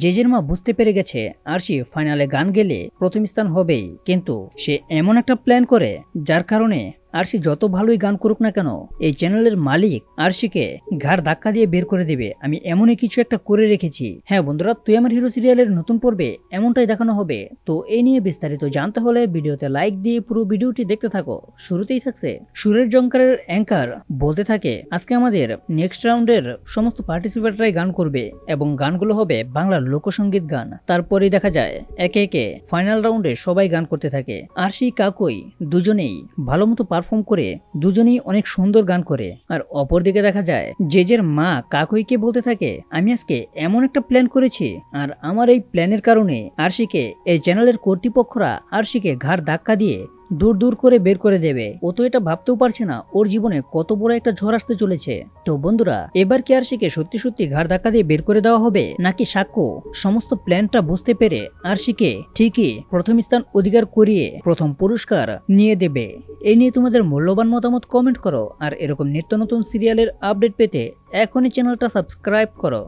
জেজের মা বুঝতে পেরে গেছে আরশি ফাইনালে গান গেলে প্রথম স্থান হবেই, কিন্তু সে এমন একটা প্ল্যান করে যার কারণে আরশি যত ভালোই গান করুক না কেন, এই চ্যানেলের মালিক আরশিকে ঘাড় ধাক্কা দিয়ে বের করে দেবে। আমি এমনই কিছু একটা করে রেখেছি। হ্যাঁ বন্ধুরা, তুই আমার হিরো সিরিয়ালের নতুন পর্বে এমনটাই দেখানো হবে। তো এই নিয়ে বিস্তারিত জানতে হলে ভিডিওতে লাইক দিয়ে পুরো ভিডিওটি দেখতে থাকো। শুরুতেই থাকছে সুরের জঙ্কারের অ্যাঙ্কার। বলতে থাকে, আজকে আমাদের নেক্সট রাউন্ডের সমস্ত পার্টিসিপেটরাই গান করবে এবং গানগুলো হবে বাংলার লোকসঙ্গীত গান। তারপরেই দেখা যায়, একে একে ফাইনাল রাউন্ডে সবাই গান করতে থাকে। আরশি, কাকুই দুজনেই ভালো মতো পারফর্ম করে দুজনেই অনেক সুন্দর গান করে। আর অপরদিকে দেখা যায়, জেজের মা কাকুইকে বলতে থাকে, আমি আজকে এমন একটা প্ল্যান করেছি, আর আমার এই প্ল্যানের কারণে আরশিকে, এই চ্যানেলের কর্তৃপক্ষরা আরশিকে ঘাড় ধাক্কা দিয়ে দূর দূর করে বের করে দেবে। ও তো এটা ভাবতেও পারছে না, ওর জীবনে কত বড় একটা ঝড় আসতে চলেছে। তো বন্ধুরা, এবার কি আরশিকে সত্যি সত্যি ঘাড় ধাক্কা দিয়ে বের করে দেওয়া হবে? নাকি সাক্ষ্য? সমস্ত প্ল্যানটা বুঝতে পেরে আরশিকে ঠিকই প্রথম স্থান অধিকার করিয়ে প্রথম পুরস্কার নিয়ে দেবে। এই নিয়ে তোমাদের মূল্যবান মতামত কমেন্ট করো আর এরকম নিত্য নতুন সিরিয়ালের আপডেট পেতে এখনই চ্যানেলটা সাবস্ক্রাইব করো।